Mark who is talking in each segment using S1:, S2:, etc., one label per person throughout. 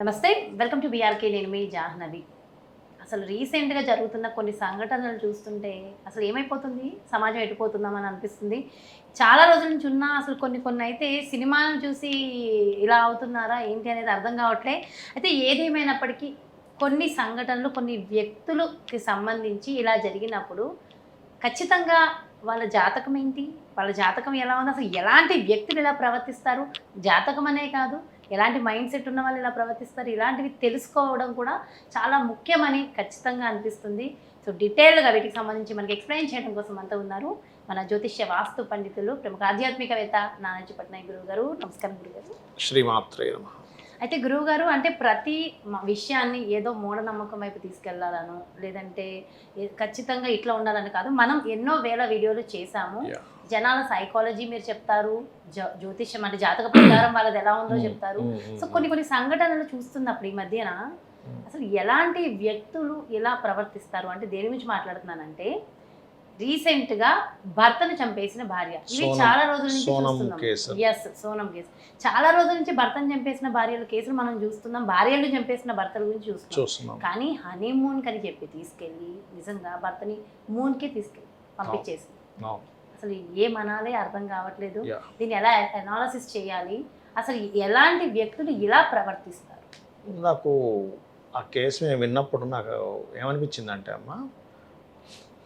S1: నమస్తే welcome to BRK నేను మీ జాహ్నవి. అసలు రీసెంట్గా జరుగుతున్న కొన్ని సంఘటనలు చూస్తుంటే అసలు ఏమైపోతుంది? సమాజం ఎటుపోతుందామని అనిపిస్తుంది. చాలా రోజుల నుంచి ఉన్నా అసలు కొన్ని కొన్ని అయితే సినిమాలను చూసి ఇలా అవుతున్నారా ఏంటి అనేది అర్థం కావట్లే. అయితే ఏదేమైనప్పటికీ కొన్ని సంఘటనలు కొన్ని వ్యక్తులకి సంబంధించి ఇలా జరిగినప్పుడు ఖచ్చితంగా వాళ్ళ జాతకం ఏంటి? వాళ్ళ జాతకం ఎలా ఉంది? అసలు ఎలాంటి వ్యక్తులు ఇలా ప్రవర్తిస్తారు? జాతకం అనే కాదు. ఎలాంటి మైండ్ సెట్ ఉన్న వాళ్ళు ఇలా ప్రవర్తిస్తారు. ఇలాంటివి తెలుసుకోవడం కూడా చాలా ముఖ్యమని ఖచ్చితంగా అనిపిస్తుంది. సో డీటెయిల్గా వీటికి సంబంధించి మనకి ఎక్స్ప్లెయిన్ చేయడం కోసం అంతా ఉన్నారు. మన జ్యోతిష్య వాస్తు పండితులు ప్రముఖ ఆధ్యాత్మికవేత్త నానాజీ పట్నాయక్ గురువు గారు. నమస్కారం గురుగారు.
S2: శ్రీమాత్రే నమ.
S1: అయితే గురువు గారు అంటే ప్రతి విషయాన్ని ఏదో మూఢనమ్మకం వైపు తీసుకెళ్ళాలను లేదంటే ఖచ్చితంగా ఇట్లా ఉండాలని కాదు. మనం ఎన్నో వేల వీడియోలు చేశాము. జనాల సైకాలజీ మీరు చెప్తారు. జ్యోతిష్యం అంటే జాతక ప్రకారం వాళ్ళది ఎలా ఉందో చెప్తారు. సో కొన్ని కొన్ని సంఘటనలు చూస్తున్నప్పుడు ఈ మధ్యన అసలు ఎలాంటి వ్యక్తులు ఎలా ప్రవర్తిస్తారు? అంటే దేని గురించి మాట్లాడుతున్నానంటే రీసెంట్గా భర్తను చంపేసిన భార్య. ఇవి చాలా రోజుల నుంచి చూస్తున్నాం. Yes Sonam case. చాలా రోజుల నుంచి భర్తను చంపేసిన భార్యల కేసులు మనం చూస్తున్నాం. భార్యలు చంపేసిన భర్తల గురించి చూస్తున్నాం. కానీ హనీమూన్ కని చెప్పి తీసుకెళ్ళి నిజంగా భర్తని మూన్కి తీసుకెళ్ళి పంపించేసి. అసలు ఏమనాలి? అర్థం కావట్లేదు. దీన్ని ఎలా అనాలసిస్ చేయాలి? అసలు ఎలాంటి వ్యక్తులు ఇలా ప్రవర్తిస్తారు?
S2: నాకు ఆ కేసు నేను విన్నప్పుడు నాకు ఏమనిపించిందంటే అమ్మ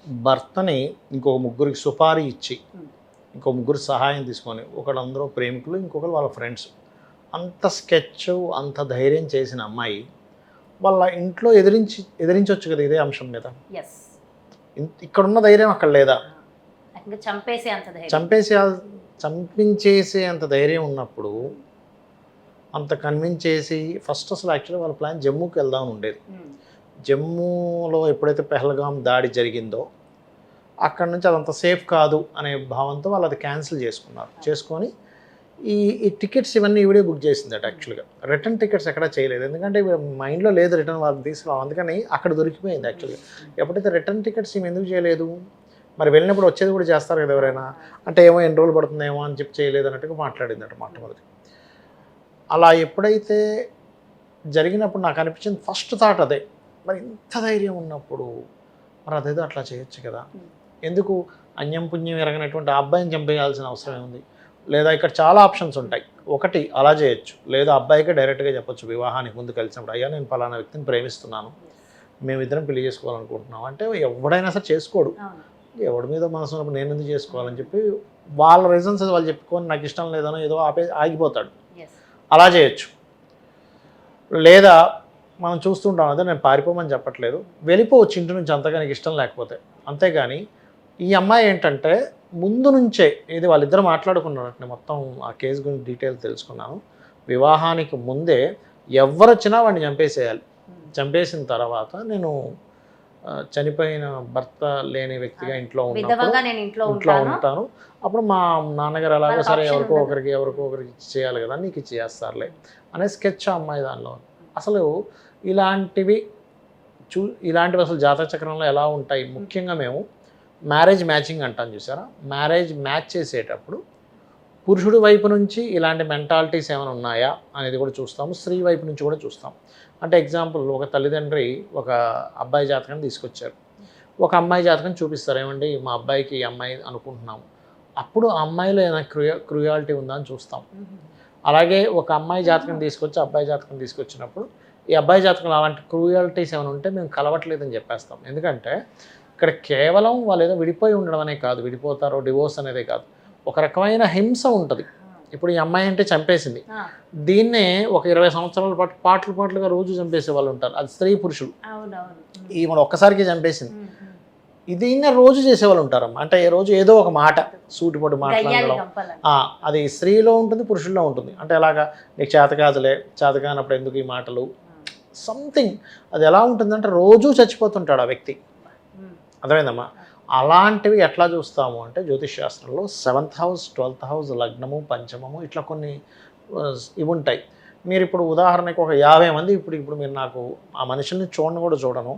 S2: భర్తని ఇంకో ముగ్గురికి సుపారీ ఇచ్చి
S1: Hmm.
S2: ఇంకో ముగ్గురు సహాయం తీసుకొని ఒకళ్ళందరూ ప్రేమికులు ఇంకొకరు వాళ్ళ ఫ్రెండ్స్. అంత స్కెచ్ అంత ధైర్యం చేసిన అమ్మాయి వాళ్ళ ఇంట్లో ఎదిరించి ఎదిరించవచ్చు కదా ఇదే అంశం మీద.
S1: ఎస్
S2: ఇన్- ఇక్కడున్న ధైర్యం అక్కడ లేదా?
S1: చంపేసే
S2: చంపించేసే అంత ధైర్యం ఉన్నప్పుడు అంత కన్విన్స్ చేసి ఫస్ట్ అసలు యాక్చువల్లీ వాళ్ళ ప్లాన్ జమ్మూకి వెళ్దామని ఉండేది.
S1: ఉమ్.
S2: జమ్మూలో ఎప్పుడైతే పెహల్గాం దాడి జరిగిందో అక్కడ నుంచి అదంత సేఫ్ కాదు అనే భావంతో వాళ్ళు అది క్యాన్సిల్ చేసుకున్నారు. చేసుకొని ఈ ఈ టికెట్స్ ఇవన్నీ ఈవిడే బుక్ చేసిందట యాక్చువల్గా. రిటర్న్ టికెట్స్ ఎక్కడా చేయలేదు. ఎందుకంటే మైండ్లో లేదు రిటర్న్ వాళ్ళకి తీసుకురావు అందుకని అక్కడ దొరికిపోయింది యాక్చువల్గా. ఎప్పుడైతే రిటర్న్ టికెట్స్ ఈమె ఎందుకు చేయలేదు? మరి వెళ్ళినప్పుడు వచ్చేది కూడా చేస్తారు కదా ఎవరైనా? అంటే ఏమో ఎన్ని రోజులు పడుతుందేమో అని చెప్పి చేయలేదు అన్నట్టుగా మాట్లాడిందట మొట్టమొదటి. అలా ఎప్పుడైతే జరిగినప్పుడు నాకు అనిపించింది ఫస్ట్ థాట్ అదే. మరి ఇంత ధైర్యం ఉన్నప్పుడు మరి అదేదో అట్లా చేయొచ్చు కదా. ఎందుకు అన్యం పుణ్యం ఎరగనటువంటి ఆ అబ్బాయిని చంపేయాల్సిన అవసరం ఏముంది? లేదా ఇక్కడ చాలా ఆప్షన్స్ ఉంటాయి. ఒకటి అలా చేయొచ్చు. లేదా అబ్బాయికి డైరెక్ట్గా చెప్పొచ్చు వివాహానికి ముందు కలిసినప్పుడు అయ్యా నేను పలానా వ్యక్తిని ప్రేమిస్తున్నాను. మేమిద్దరం పెళ్ళి చేసుకోవాలనుకుంటున్నాం. అంటే ఎవడైనా సరే చేసుకోడు. ఎవడి మీద మనసు ఉన్నప్పుడు నేను ఎందుకు చేసుకోవాలని చెప్పి వాళ్ళ రీజన్స్ వాళ్ళు చెప్పుకొని నాకు ఇష్టం లేదనో ఏదో ఆపే ఆగిపోతాడు. అలా చేయొచ్చు. లేదా మనం చూస్తుంటాం అదే నేను పారిపోమని చెప్పట్లేదు. వెళ్ళిపోవచ్చు ఇంటి నుంచి అంతగా నీకు ఇష్టం లేకపోతే. అంతేగాని ఈ అమ్మాయి ఏంటంటే ముందు నుంచే ఇది వాళ్ళిద్దరు మాట్లాడుకున్నారు నేను మొత్తం ఆ కేసు గురించి డీటెయిల్ తెలుసుకున్నాను. వివాహానికి ముందే ఎవరు వచ్చినా వాడిని చంపేసేయాలి. చంపేసిన తర్వాత నేను చనిపోయిన భర్త లేని వ్యక్తిగా ఇంట్లో
S1: నేను ఇంట్లో ఉంటాను.
S2: ఉంటాను. అప్పుడు మా నాన్నగారు ఎలాగో సరే ఎవరికో. ఒకరికి ఎవరికో ఒకరికి చేయాలి కదా నీకు ఇచ్చి చేస్తారులే అనే స్కెచ్ ఆ అమ్మాయి దానిలో ఉంది. అసలు ఇలాంటివి చూ ఇలాంటివి అసలు జాతక చక్రంలో ఎలా ఉంటాయి? ముఖ్యంగా మేము మ్యారేజ్ మ్యాచింగ్ అంటాం చూసారా? మ్యారేజ్ మ్యాచ్ చేసేటప్పుడు పురుషుడి వైపు నుంచి ఇలాంటి మెంటాలిటీస్ ఏమైనా ఉన్నాయా అనేది కూడా చూస్తాము. స్త్రీ వైపు నుంచి కూడా చూస్తాం. అంటే ఎగ్జాంపుల్ ఒక తల్లిదండ్రి ఒక అబ్బాయి జాతకం తీసుకొచ్చారు. ఒక అమ్మాయి జాతకం చూపిస్తారు. ఏమండి? మా అబ్బాయికి ఈ అమ్మాయి అనుకుంటున్నాము. అప్పుడు ఆ అమ్మాయిలో ఏదైనా క్రుయా క్రుయాలిటీ ఉందా అని చూస్తాం. అలాగే ఒక అమ్మాయి జాతకం తీసుకొచ్చి అబ్బాయి జాతకం తీసుకొచ్చినప్పుడు ఈ అబ్బాయి జాతకంలో అలాంటి క్రూయాలిటీస్ ఏమైనా ఉంటే మేము కలవట్లేదని చెప్పేస్తాం. ఎందుకంటే ఇక్కడ కేవలం వాళ్ళు ఏదో విడిపోయి ఉండడం అనే కాదు విడిపోతారో డివోర్స్ అనేదే కాదు. ఒక రకమైన హింస ఉంటుంది. ఇప్పుడు ఈ అమ్మాయి అంటే చంపేసింది. దీన్నే ఒక ఇరవై సంవత్సరాల పాటు పాటలు పాటలుగా రోజు చంపేసే వాళ్ళు ఉంటారు. అది స్త్రీ పురుషులు. ఈమె ఒక్కసారికి చంపేసింది. ఇది రోజు చేసేవాళ్ళు ఉంటారమ్మా. అంటే ఏ రోజు ఏదో ఒక మాట సూటిపోటి మాట్లాడడం అది స్త్రీలో ఉంటుంది పురుషుల్లో ఉంటుంది. అంటే ఎలాగా నీకు చేత కాదులే చేత కానప్పుడు ఎందుకు ఈ మాటలు? సంథింగ్. అది ఎలా ఉంటుందంటే రోజూ చచ్చిపోతుంటాడు ఆ వ్యక్తి. అర్థమైందమ్మా? అలాంటివి ఎట్లా చూస్తాము అంటే జ్యోతిష్ శాస్త్రంలో సెవెంత్ హౌస్ ట్వెల్త్ హౌస్ లగ్నము పంచమము ఇట్లా కొన్ని ఇవి ఉంటాయి. మీరు ఇప్పుడు ఉదాహరణకు ఒక యాభై మంది ఇప్పుడు ఇప్పుడు మీరు నాకు ఆ మనుషుల్ని చూడను కూడా చూడను.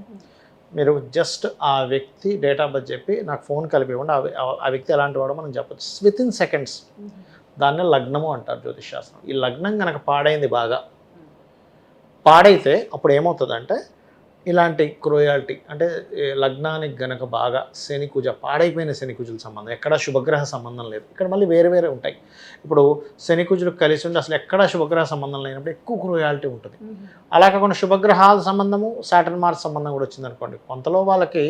S2: మీరు జస్ట్ ఆ వ్యక్తి డేట్ ఆఫ్ బర్త్ చెప్పి నాకు ఫోన్ కలిపి ఇవ్వండి. ఆ వ్య- ఆ వ్యక్తి ఎలాంటి వాడో మనం చెప్పచ్చు. విత్ ఇన్ సెకండ్స్ దాన్నే లగ్నము అంటారు జ్యోతిష్ శాస్త్రం ఈ లగ్నం కనుక పాడైంది బాగా పాడైతే అప్పుడు ఏమవుతుందంటే ఇలాంటి క్రూయాలిటీ అంటే లగ్నానికి గనక బాగా శని కుజ పాడైపోయిన శని కుజుల సంబంధం ఎక్కడా శుభగ్రహ సంబంధం లేదు. ఇక్కడ మళ్ళీ వేరే వేరే ఉంటాయి. ఇప్పుడు శని కుజులు కలిసి ఉండి అసలు ఎక్కడా శుభగ్రహ సంబంధం లేనప్పుడు ఎక్కువ క్రూయాలిటీ ఉంటుంది. అలా కాకుండా శుభగ్రహాల సంబంధము సాటర్న్ మార్స్ సంబంధం కూడా వచ్చింది అనుకోండి కొంతలో వాళ్ళకి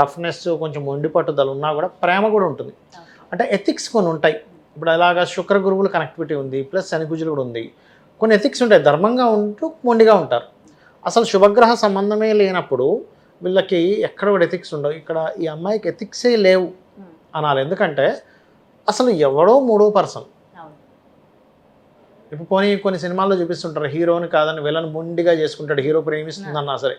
S2: రఫ్నెస్ కొంచెం మొండి పట్టుదల ఉన్నా కూడా ప్రేమ కూడా ఉంటుంది. అంటే ఎథిక్స్ కొన్ని ఉంటాయి. ఇప్పుడు అలాగా శుక్ర గురువులు కనెక్టివిటీ ఉంది ప్లస్ శని కుజులు కూడా ఉంది. కొన్ని ఎథిక్స్ ఉంటాయి. ధర్మంగా ఉంటూ మొండిగా ఉంటారు. అసలు శుభగ్రహ సంబంధమే లేనప్పుడు వీళ్ళకి ఎక్కడ కూడా ఎథిక్స్ ఉండవు. ఇక్కడ ఈ అమ్మాయికి ఎథిక్సే లేవు అనాలి. ఎందుకంటే అసలు ఎవడో మూడో పర్సన్. ఇప్పుడు పోనీ కొన్ని సినిమాల్లో చూపిస్తుంటారు హీరోని కాదని విలన్ మొండిగా చేసుకుంటాడు హీరో ప్రేమిస్తుందన్నా సరే.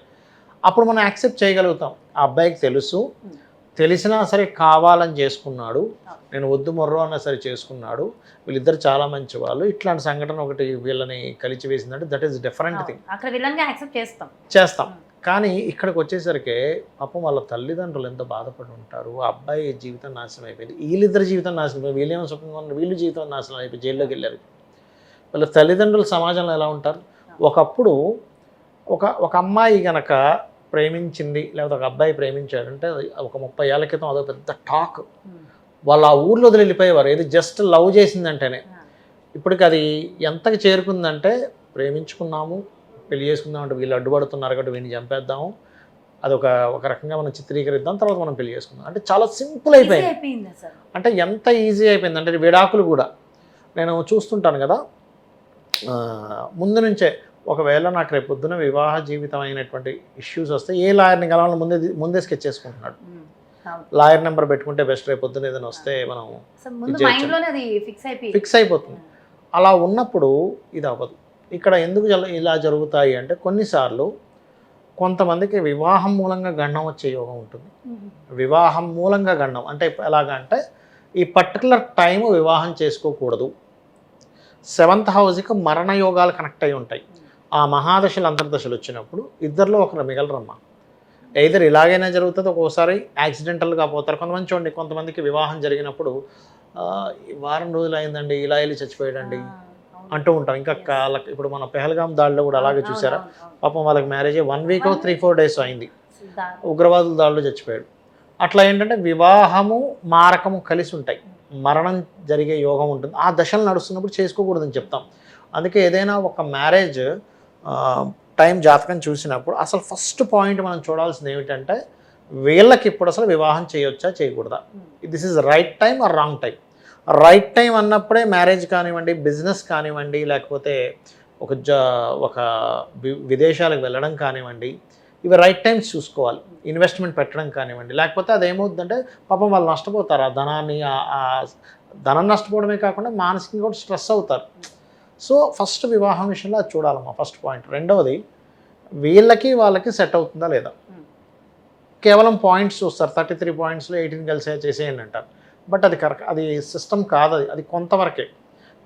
S2: అప్పుడు మనం యాక్సెప్ట్ చేయగలుగుతాం. ఆ అబ్బాయికి తెలుసు.
S1: Hmm.
S2: తెలిసినా సరే కావాలని చేసుకున్నాడు. నేను వద్దు మొర్రో అన్నా సరే చేసుకున్నాడు. వీళ్ళిద్దరు చాలా మంచి వాళ్ళు ఇట్లాంటి సంఘటన ఒకటి వీళ్ళని కలిచి వేసిందంటే దట్ ఈస్ డిఫరెంట్ థింగ్
S1: అక్కడ యాక్సెప్ట్ చేస్తాం.
S2: చేస్తాం. కానీ ఇక్కడికి వచ్చేసరికి పాపం వాళ్ళ తల్లిదండ్రులు ఎంత బాధపడి ఉంటారు. ఆ అబ్బాయి జీవితం నాశనం అయిపోయింది. వీళ్ళిద్దరు జీవితం నాశనం అయిపోయింది. వీళ్ళేమో సుఖంగా ఉన్నారు? వీళ్ళు జీవితం నాశనం అయిపోయి జైల్లోకి వెళ్ళారు. వాళ్ళ తల్లిదండ్రులు సమాజంలో ఎలా ఉంటారు? ఒకప్పుడు ఒక ఒక అమ్మాయి గనక ప్రేమించింది లేకపోతే ఒక అబ్బాయి ప్రేమించాడంటే అది ఒక ముప్పై ఏళ్ళ క్రితం అదో పెద్ద టాక్. వాళ్ళు ఆ ఊర్లో వదిలి వెళ్ళిపోయేవారు ఏది జస్ట్ లవ్ చేసిందంటేనే. ఇప్పటికి అది ఎంతకి చేరుకుందంటే ప్రేమించుకున్నాము పెళ్ళి చేసుకుందాం అంటే వీళ్ళు అడ్డుపడుతున్నారు కాబట్టి వీడిని చంపేద్దాము అది ఒక ఒక రకంగా మనం చిత్రీకరిద్దాం తర్వాత మనం పెళ్ళి చేసుకుందాం. అంటే చాలా సింపుల్ అయిపోయింది. అంటే ఎంత ఈజీ అయిపోయింది అంటే విడాకులు కూడా. నేను చూస్తుంటాను కదా ముందు నుంచే ఒకవేళ నాకు రేపు పొద్దున వివాహ జీవితం అయినటువంటి ఇష్యూస్ వస్తే ఏ లాయర్ని కలవాలని ముందే ముందే స్కెచ్ చేసుకుంటున్నాడు? లాయర్ నెంబర్ పెట్టుకుంటే బెస్ట్ రేపు పొద్దున ఏదైనా వస్తే మనం
S1: ఫిక్స్
S2: అయిపోతుంది. అలా ఉన్నప్పుడు ఇది అవ్వదు. ఇక్కడ ఎందుకు ఇలా జరుగుతాయి అంటే కొన్నిసార్లు కొంతమందికి వివాహం మూలంగా గండం వచ్చే యోగం ఉంటుంది. వివాహం మూలంగా గండం అంటే ఎలాగంటే ఈ పర్టికులర్ టైం వివాహం చేసుకోకూడదు. సెవెంత్ హౌస్కి మరణ యోగాలు కనెక్ట్ అయి ఉంటాయి. ఆ మహాదశలు అంతర్దశలు వచ్చినప్పుడు ఇద్దరిలో ఒకరు మిగలరమ్మా. ఎయిదర్ ఇలాగైనా జరుగుతుంది ఒక్కోసారి యాక్సిడెంటల్గా పోతారు. కొంతమంది చూడండి కొంతమందికి వివాహం జరిగినప్పుడు "ఆ, ఈ వారం రోజులు అయిందండి ఇలా వెళ్ళి చచ్చిపోయాడండి. అంటూ ఉంటాం ఇంకా కాళ్ళకి ఇప్పుడు మన పెహల్గాం దాడిలో కూడా అలాగే చూసారా. పాపం వాళ్ళకి marriage one week three four days అయింది. ఉగ్రవాదుల దాడిలో చచ్చిపోయాడు. అట్లా ఏంటంటే వివాహము మారకము కలిసి ఉంటాయి. మరణం జరిగే యోగం ఉంటుంది. ఆ దశలు నడుస్తున్నప్పుడు చేసుకోకూడదని చెప్తాం. అందుకే ఏదైనా ఒక మ్యారేజ్ టైం జాతకం చూసినప్పుడు అసలు ఫస్ట్ పాయింట్ మనం చూడాల్సింది ఏమిటంటే వీళ్ళకి ఇప్పుడు అసలు వివాహం చేయొచ్చా చేయకూడదా? This is right time or wrong time right time అన్నప్పుడే మ్యారేజ్ కానివ్వండి బిజినెస్ కానివ్వండి లేకపోతే ఒక జ ఒక విదేశాలకు వెళ్ళడం కానివ్వండి ఇవి రైట్ టైమ్స్ చూసుకోవాలి. ఇన్వెస్ట్మెంట్ పెట్టడం కానివ్వండి లేకపోతే అదేమవుతుందంటే పాపం వాళ్ళు నష్టపోతారు. ఆ ధనాన్ని ధనం నష్టపోవడమే కాకుండా మానసికంగా కూడా స్ట్రెస్ అవుతారు. సో ఫస్ట్ వివాహం విషయంలో అది చూడాలమ్మా ఫస్ట్ పాయింట్. రెండవది వీళ్ళకి వాళ్ళకి సెట్ అవుతుందా లేదా?
S1: ఉమ్.
S2: కేవలం పాయింట్స్ చూస్తారు థర్టీ త్రీ పాయింట్స్లో ఎయిటీన్ కలిసే చేసేయండి అంటారు. బట్ అది కరెక్ట్ అది సిస్టమ్ కాదు అది అది కొంతవరకే.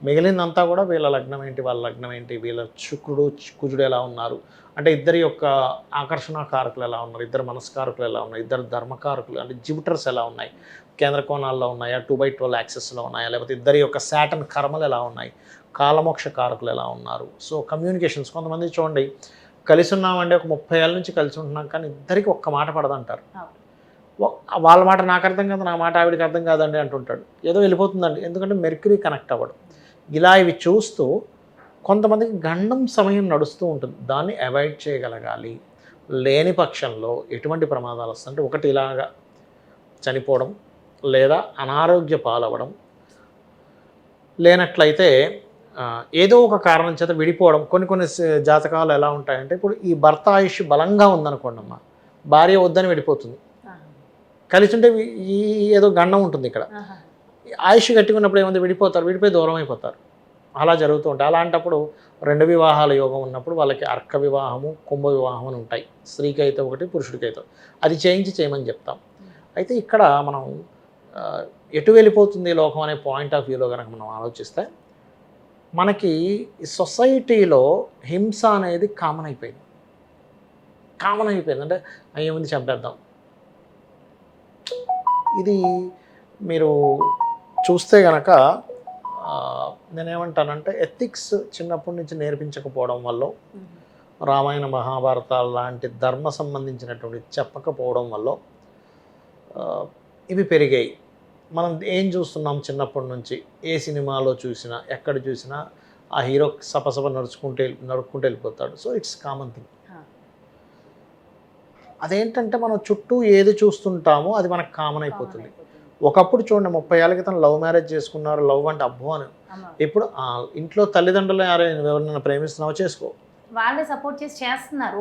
S2: మిగిలిందంతా కూడా వీళ్ళ లగ్నం ఏంటి వాళ్ళ లగ్నం ఏంటి వీళ్ళ శుక్రుడు కుజుడు ఎలా ఉన్నారు? అంటే ఇద్దరి యొక్క ఆకర్షణ కారకులు ఎలా ఉన్నారు? ఇద్దరు మనస్కారకులు ఎలా ఉన్నారు? ఇద్దరు ధర్మకారకులు అంటే జిబిటర్స్ ఎలా ఉన్నాయి? కేంద్ర కోణాల్లో ఉన్నాయా? టూ బై ట్వెల్వ్ యాక్సెస్లో ఉన్నాయా? లేకపోతే ఇద్దరి యొక్క శాటన్ కర్మలు ఎలా ఉన్నాయి? కాలమోక్ష కారకులు ఎలా ఉన్నారు? సో కమ్యూనికేషన్స్ కొంతమంది చూడండి కలిసి ఉన్నామంటే ఒక ముప్పై ఏళ్ళ నుంచి కలిసి ఉంటున్నాం కానీ ఇద్దరికి ఒక్క మాట పడదంటారు. వాళ్ళ మాట నాకు అర్థం కాదు నా మాట ఆవిడకి అర్థం కాదండి అంటుంటాడు. ఏదో వెళ్ళిపోతుందండి ఎందుకంటే మెర్క్యూరీ కనెక్ట్ అవ్వడు. ఇలా ఇవి చూస్తూ కొంతమందికి గండం సమయం నడుస్తూ ఉంటుంది. దాన్ని అవాయిడ్ చేయగలగాలి. లేని పక్షంలో ఎటువంటి ప్రమాదాలు వస్తాయంటే ఒకటి ఇలాగా చనిపోవడం లేదా అనారోగ్య పాలవడం లేనట్లయితే ఏదో ఒక కారణం చేత విడిపోవడం కొన్ని కొన్ని జాతకాలు ఎలా ఉంటాయంటే ఇప్పుడు ఈ భర్త ఆయుష్ బలంగా ఉందనుకోండి అమ్మ భార్య వద్దని విడిపోతుంది. కలిసి ఉంటే ఈ- ఏదో గండం ఉంటుంది ఇక్కడ. ఆయుష్ గట్టిగా ఏముంది? విడిపోతారు విడిపోయి దూరం అయిపోతారు. అలా జరుగుతూ ఉంటాయి. అలాంటప్పుడు రెండు వివాహాల యోగం ఉన్నప్పుడు వాళ్ళకి అర్క వివాహము కుంభ వివాహం అని ఉంటాయి. స్త్రీకి అయితే ఒకటి పురుషుడికి అయితే ఒకటి. అది చేయించి చేయమని చెప్తాం. అయితే ఇక్కడ మనం ఎటు వెళ్ళిపోతుంది లోకం అనే పాయింట్ ఆఫ్ వ్యూలో కనుక మనం ఆలోచిస్తే మనకి సొసైటీలో హింస అనేది కామన్ అయిపోయింది. కామన్ అయిపోయింది. అంటే ఏముంది చంపేద్దాం. ఇది మీరు చూస్తే గనక నేనేమంటానంటే ఎథిక్స్ చిన్నప్పటి నుంచి నేర్పించకపోవడం వల్ల. రామాయణ మహాభారతాలు లాంటి ధర్మ సంబంధించినటువంటి చెప్పకపోవడం వల్ల ఇవి పెరిగాయి. మనం ఏం చూస్తున్నాం చిన్నప్పటి నుంచి ఏ సినిమాలో చూసినా ఎక్కడ చూసినా ఆ హీరో సపసప నడుచుకుంటే నడుచుకుంటూ వెళ్ళిపోతాడు సో ఇట్స్ కామన్ థింగ్. అదేంటంటే మనం చుట్టూ ఏది చూస్తుంటామో అది మనకు కామన్ అయిపోతుంది. ఒకప్పుడు చూడండి ముప్పై ఏళ్ళ క్రితం లవ్ మ్యారేజ్ చేసుకున్నారు లవ్ అంటే అబ్బో అని. ఇప్పుడు ఆ ఇంట్లో తల్లిదండ్రులు ఎవరైనా ప్రేమిస్తున్నావో చేసుకో
S1: వాళ్ళే సపోర్ట్ చేసి చేస్తున్నారు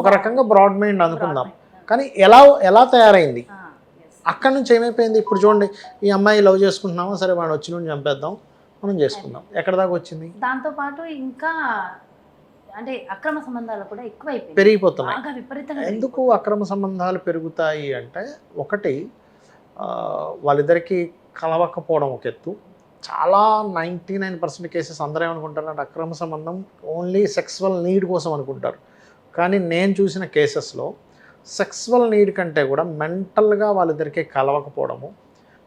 S2: ఒక రకంగా బ్రాడ్ మైండ్ అనుకుందాం. కానీ ఎలా ఎలా తయారైంది. అక్కడ నుంచి ఏమైపోయింది? ఇప్పుడు చూడండి ఈ అమ్మాయి లవ్ చేసుకుంటున్నామా? సరే వాడు వచ్చి నుండి చంపేద్దాం. మనం చేసుకుందాం. ఎక్కడ దాకా వచ్చింది?
S1: దాంతో పాటు ఇంకా అంటే అక్రమ సంబంధాలు కూడా ఎక్కువైపోయాయి
S2: పెరిగిపోతున్నాయి.
S1: విపరీతంగా
S2: ఎందుకు అక్రమ సంబంధాలు పెరుగుతాయి అంటే ఒకటి వాళ్ళిద్దరికీ కలవకపోవడం ఒక ఎత్తు. చాలా నైంటీ నైన్ పర్సెంట్ కేసెస్ అందరూ ఏమనుకుంటారంటే అక్రమ సంబంధం ఓన్లీ సెక్సువల్ నీడ్ కోసం అనుకుంటారు. కానీ నేను చూసిన కేసెస్లో సెక్స్వల్ నీడ్ కంటే కూడా మెంటల్గా వాళ్ళిద్దరికీ కలవకపోవడము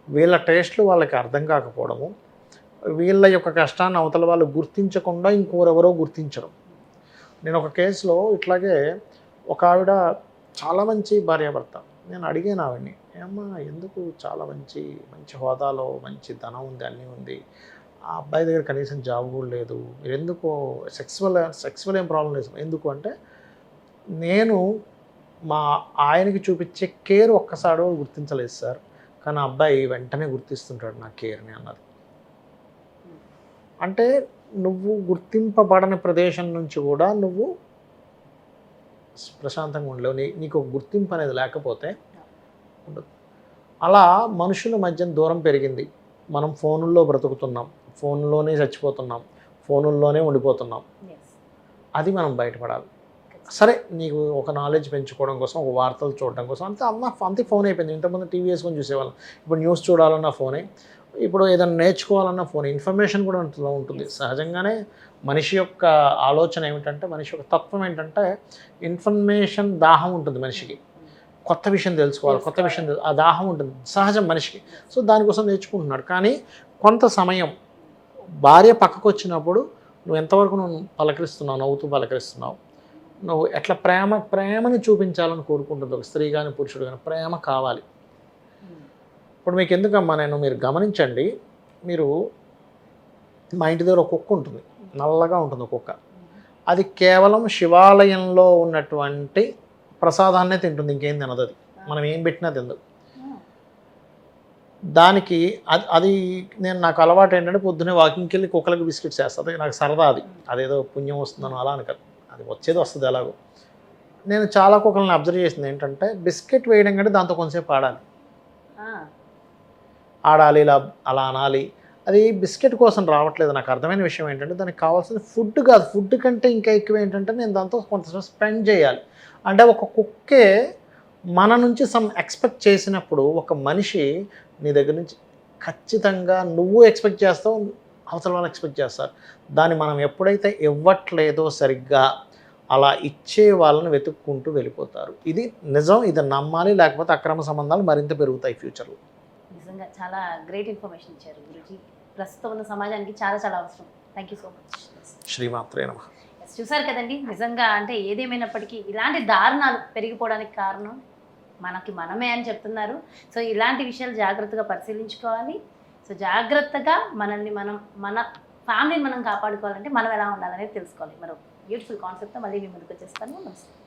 S2: వీళ్ళ టేస్ట్లు వాళ్ళకి అర్థం కాకపోవడము వీళ్ళ యొక్క కష్టాన్ని అవతల వాళ్ళు గుర్తించకుండా ఇంకోరెవరో గుర్తించడం నేను ఒక కేసులో ఇట్లాగే ఒక ఆవిడ చాలా మంచి భార్యాభర్త. నేను అడిగాను ఆవిడ్ని ఏమ్మా ఎందుకు చాలా మంచి మంచి హోదాలో మంచి ధనం ఉంది అన్నీ ఉంది. ఆ అబ్బాయి దగ్గర కనీసం జాబ్ కూడా లేదు. మీరు ఎందుకు సెక్స్వల్ సెక్స్వల్ ఏం ప్రాబ్లం లేదు. ఎందుకు? అంటే నేను మా ఆయనకి చూపించే కేర్ ఒక్కసారి గుర్తించలేదు సార్. కానీ ఆ అబ్బాయి వెంటనే గుర్తిస్తుంటాడు నా కేర్ని అన్నది. అంటే నువ్వు గుర్తింపబడని ప్రదేశం నుంచి కూడా నువ్వు ప్రశాంతంగా ఉండలేవు. నీ నీకు గుర్తింపు అనేది లేకపోతే ఉండదు. అలా మనుషుల మధ్య దూరం పెరిగింది. మనం ఫోనుల్లో బ్రతుకుతున్నాం. ఫోన్లోనే చచ్చిపోతున్నాం. ఫోనుల్లోనే ఉండిపోతున్నాం. అది మనం బయటపడాలి. సరే నీకు ఒక నాలెడ్జ్ పెంచుకోవడం కోసం ఒక వార్తలు చూడడం కోసం అంతే అమ్మ అంతే ఫోన్ అయిపోయింది. ఇంతకుముందు టీవీ వేసుకొని చూసేవాళ్ళం. ఇప్పుడు న్యూస్ చూడాలన్నా ఫోనే ఇప్పుడు ఏదైనా నేర్చుకోవాలన్నా ఫోన్ ఇన్ఫర్మేషన్ కూడా అందులో ఉంటుంది. సహజంగానే మనిషి యొక్క ఆలోచన ఏమిటంటే మనిషి యొక్క తత్వం ఏంటంటే ఇన్ఫర్మేషన్ దాహం ఉంటుంది మనిషికి. కొత్త విషయం తెలుసుకోవాలి కొత్త విషయం ఆ దాహం ఉంటుంది. సహజం మనిషికి. సో దానికోసం నేర్చుకుంటున్నాడు. కానీ కొంత సమయం భార్య పక్కకు వచ్చినప్పుడు నువ్వు ఎంతవరకు నువ్వు పలకరిస్తున్నావు నవ్వుతూ పలకరిస్తున్నావు? నువ్వు ఎట్లా ప్రేమ ప్రేమని చూపించాలని కోరుకుంటుంది ఒక స్త్రీ కానీ పురుషుడు కానీ ప్రేమ కావాలి. ఇప్పుడు మీకు ఎందుకమ్మా నేను మీరు గమనించండి మీరు మా ఇంటి దగ్గర ఒక కుక్క ఉంటుంది నల్లగా ఉంటుంది కుక్క. అది కేవలం శివాలయంలో ఉన్నటువంటి ప్రసాదాన్నే తింటుంది ఇంకేం తినదు అది. మనం ఏం పెట్టినా
S1: తిందు
S2: దానికి అది అది నేను నాకు అలవాటు ఏంటంటే పొద్దున్నే వాకింగ్కి వెళ్ళి కుక్కలకి బిస్కెట్స్ వేస్తుంది నాకు సరదా అది. అదేదో పుణ్యం వస్తుందని అలా అని అది వచ్చేది వస్తుంది ఎలాగో. నేను చాలా కుక్కల్ని అబ్జర్వ్ చేసింది ఏంటంటే బిస్కెట్ వేయడం కంటే దాంతో కొంతసేపు ఆడాలి. ఆడాలి ఇలా అలా అనాలి. అది బిస్కెట్ కోసం రావట్లేదు. నాకు అర్థమైన విషయం ఏంటంటే దానికి కావాల్సిన ఫుడ్ కాదు. ఫుడ్ కంటే ఇంకా ఎక్కువ ఏంటంటే నేను దాంతో కొంతసేపు స్పెండ్ చేయాలి. అంటే ఒక కుక్కే మన నుంచి సమ్ ఎక్స్పెక్ట్ చేసినప్పుడు ఒక మనిషి నీ దగ్గర నుంచి ఖచ్చితంగా నువ్వు ఎక్స్పెక్ట్ చేస్తావు అవతల వాళ్ళు ఎక్స్పెక్ట్ చేస్తారు. దాన్ని మనం ఎప్పుడైతే ఇవ్వట్లేదో సరిగ్గా అలా ఇచ్చే వాళ్ళని వెతుక్కుంటూ వెళ్ళిపోతారు. ఇది నిజం ఇది నమ్మాలి లేకపోతే అక్రమ సంబంధాలు మరింత పెరుగుతాయి ఫ్యూచర్లో.
S1: నిజంగా చాలా గ్రేట్ ఇన్ఫర్మేషన్ ఇచ్చారు గురుజీ. ప్రస్తుతం ఉన్న సమాజానికి చాలా చాలా అవసరం. థ్యాంక్ యూ సో మచ్
S2: శ్రీమాత్రే నమ.
S1: చూసారు కదండి నిజంగా అంటే ఏదేమైనప్పటికీ ఇలాంటి దారుణాలు పెరిగిపోవడానికి కారణం మనకి మనమే అని చెప్తున్నారు. సో ఇలాంటి విషయాలు జాగ్రత్తగా పరిశీలించుకోవాలి. సో జాగ్రత్తగా మనల్ని మనం మన ఫ్యామిలీని మనం కాపాడుకోవాలంటే మనం ఎలా ఉండాలనేది తెలుసుకోవాలి. మరో బ్యూటిఫుల్ కాన్సెప్ట్తో మళ్ళీ మీ ముందుకు వచ్చేస్తాను. నమస్తే.